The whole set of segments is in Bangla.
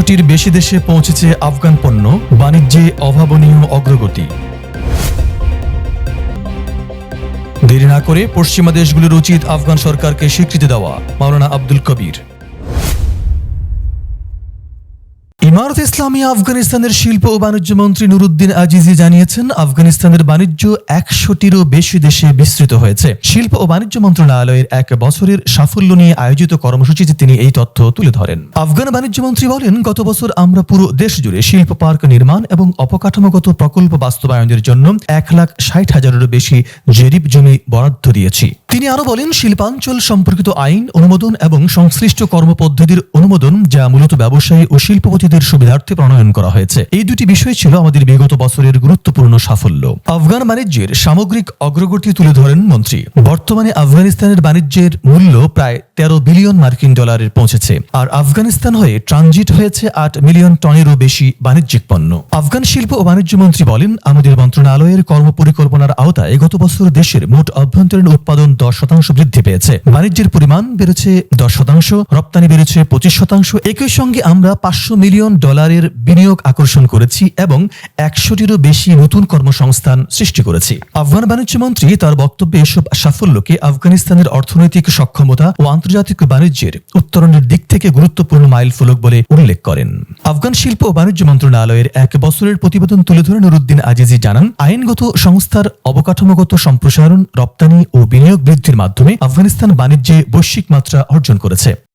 একশোটির বেশি দেশে পৌঁছেছে আফগান পণ্য, বাণিজ্যে অভাবনীয় অগ্রগতি। দেরি না করে পশ্চিমা দেশগুলোর উচিত আফগান সরকারকে স্বীকৃতি দেওয়া, মাওলানা আব্দুল কবির। ইমারত ইসলামী আফগানিস্তানের শিল্প ও বাণিজ্য মন্ত্রী নুরুদ্দিন আজিজি জানিয়েছেন, আফগানিস্তানের বাণিজ্য একশোটিরও বেশি দেশে বিস্তৃত হয়েছে। শিল্প ও বাণিজ্য মন্ত্রণালয়ের এক বছরের সাফল্য নিয়ে আয়োজিত কর্মসূচিতে তিনি এই তথ্য তুলে ধরেন। আফগান বাণিজ্য মন্ত্রী বলেন, গত বছর আমরা পুরো দেশ জুড়ে শিল্প পার্ক নির্মাণ এবং অপকাঠামোগত প্রকল্প বাস্তবায়নের জন্য এক লাখ ষাট হাজারেরও বেশি জেরিপ জমি বরাদ্দ দিয়েছি। আরও বলেন, শিল্পাঞ্চল সম্পর্কিত আইন অনুমোদন এবং সংশ্লিষ্ট কর্মপদ্ধতির অনুমোদন, যা মূলত ব্যবসায়ী ও শিল্পপতিদের সুবিধার্থে প্রণয়ন করা হয়েছে। এই দুটি বিষয় ছিল আমাদের বিগত বছরের গুরুত্বপূর্ণ সাফল্য। আফগান বাণিজ্যের সামগ্রিক অগ্রগতি তুলে ধরেন মন্ত্রী। বর্তমানে আফগানিস্তানের বাণিজ্যের মূল্য প্রায় তেরো বিলিয়ন মার্কিন ডলারের পৌঁছেছে, আর আফগানিস্তান হয়ে ট্রানজিট হয়েছে আট মিলিয়ন টনেরও বেশি বাণিজ্যিক পণ্য। আফগান শিল্প ও বাণিজ্য মন্ত্রী বলেন, আমাদের মন্ত্রণালয়ের কর্মপরিকল্পনার আওতায় গত বছর দেশের মোট অভ্যন্তরীণ উৎপাদন দশ শতাংশ বৃদ্ধি পেয়েছে। বাণিজ্যের পরিমাণ বেড়েছে দশ শতাংশ, রপ্তানি বেড়েছে পঁচিশ শতাংশ। একই সঙ্গে আমরা পাঁচশো মিলিয়ন ডলারের বিনিয়োগ আকর্ষণ করেছি এবং একশোটিরও বেশি নতুন কর্মসংস্থান সৃষ্টি করেছি। আফগান বাণিজ্য মন্ত্রী তার বক্তব্যে এসব সাফল্যকে আফগানিস্তানের অর্থনৈতিক সক্ষমতা ও আন্তর্জাতিক বাণিজ্যের উত্তরণের দিক থেকে গুরুত্বপূর্ণ মাইল ফলক বলে উল্লেখ করেন। আফগান শিল্প ও বাণিজ্য মন্ত্রণালয়ের এক বছরের প্রতিবেদন তুলে ধরে নুরুদ্দিন আজিজি জানান, আইনগত সংস্থার অবকাঠামোগত সম্প্রসারণ, রপ্তানি ও বিনিয়োগ বৃদ্ধির মাধ্যমে আফগানিস্তান বাণিজ্যে বৈশ্বিক মাত্রা অর্জন করেছে।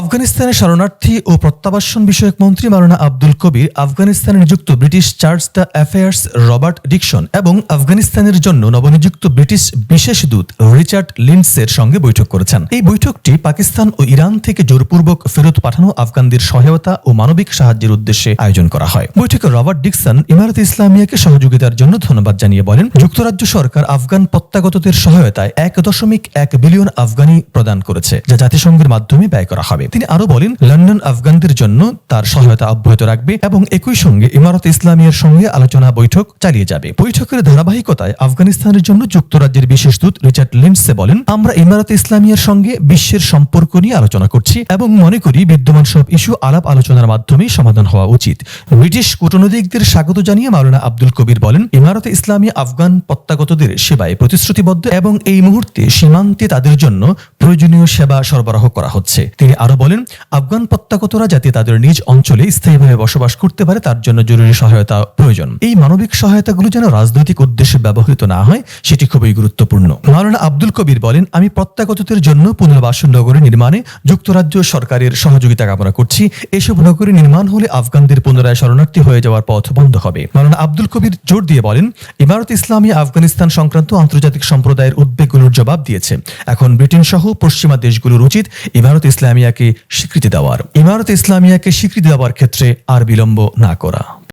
আফগানিস্তানের শরণার্থী ও প্রত্যাবাসন বিষয়ক মন্ত্রী মাওলানা আব্দুল কবির আফগানিস্তানে নিযুক্ত British chargé d' affaires Robert Dickson এবং আফগানিস্তানের জন্য নবনিযুক্ত ব্রিটিশ বিশেষ দূত রিচার্ড লিন্ডসের সঙ্গে বৈঠক করেছেন। এই বৈঠকটি পাকিস্তান ও ইরান থেকে জোরপূর্বক ফেরত পাঠানো আফগানদের সহায়তা ও মানবিক সাহায্যের উদ্দেশ্যে আয়োজন করা হয়। বৈঠকে রবার্ট ডিকসন ইমারত ইসলামিয়াকে সহযোগিতার জন্য ধন্যবাদ জানিয়ে বলেন, যুক্তরাজ্য সরকার আফগান প্রত্যাগতদের সহায়তায় এক দশমিক এক বিলিয়ন আফগানি প্রদান করেছে, যা জাতিসংঘের মাধ্যমে ব্যয় করা হবে। তিনি আরও বলেন, লন্ডন আফগানদের জন্য তার সহায়তা অব্যাহত রাখবে এবং একই সঙ্গে ইমারত ইসলামিয়ার সঙ্গে আলোচনা বৈঠক চালিয়ে যাবে। বৈঠকের ধারাবাহিকতায় আফগানিস্তানের জন্য যুক্তরাজ্যের বিশেষ দূত রিচার্ড লিন্ডসে বলেন, আমরা ইমারত ইসলামিয়ার সঙ্গে বিশ্বের সম্পর্ক নিয়ে আলোচনা করছি এবং মনে করি বিদ্যমান সব ইস্যু আলাপ আলোচনার মাধ্যমে সমাধান হওয়া উচিত। ব্রিটিশ কূটনৈতিকদের স্বাগত জানিয়ে মাওলানা আব্দুল কবির বলেন, ইমারত ইসলামী আফগান প্রত্যাগতদের সেবায় প্রতিশ্রুতিবদ্ধ এবং এই মুহূর্তে সীমান্তে তাদের জন্য প্রয়োজনীয় সেবা সরবরাহ করা হচ্ছে। তিনি আরও বলেন, আফগান প্রত্যাগতরা যাতে তাদের নিজ অঞ্চলে স্থায়ীভাবে বসবাস করতে পারে, তার জন্য জরুরি সহায়তা প্রয়োজন। এই মানবিক সহায়তাগুলো যেন রাজনৈতিক উদ্দেশ্যে ব্যবহৃত না হয়, সেটি খুবই গুরুত্বপূর্ণ। মাওলানা আব্দুল কবির বলেন, আমি প্রত্যাগতদের জন্য পুনর্বাসন নগরী নির্মাণে যুক্তরাজ্য সরকারের সহযোগিতা কামনা করছি। এসব নগরী নির্মাণ হলে আফগানদের পুনরায় শরণার্থী হয়ে যাওয়ার পথ বন্ধ হবে। মাওলানা আব্দুল কবির জোর দিয়ে বলেন, ইমারত ইসলামী আফগানিস্তান সংক্রান্ত আন্তর্জাতিক সম্প্রদায়ের উদ্বেগগুলোর জবাব দিয়েছে। এখন ব্রিটেন সহ পশ্চিমা দেশগুলোর উচিত ইমারত ইসলামিয়াকে স্বীকৃতি দেওয়ার। ইমারত ইসলামিয়াকে স্বীকৃতি দেওয়ার ক্ষেত্রে আর বিলম্ব না করা।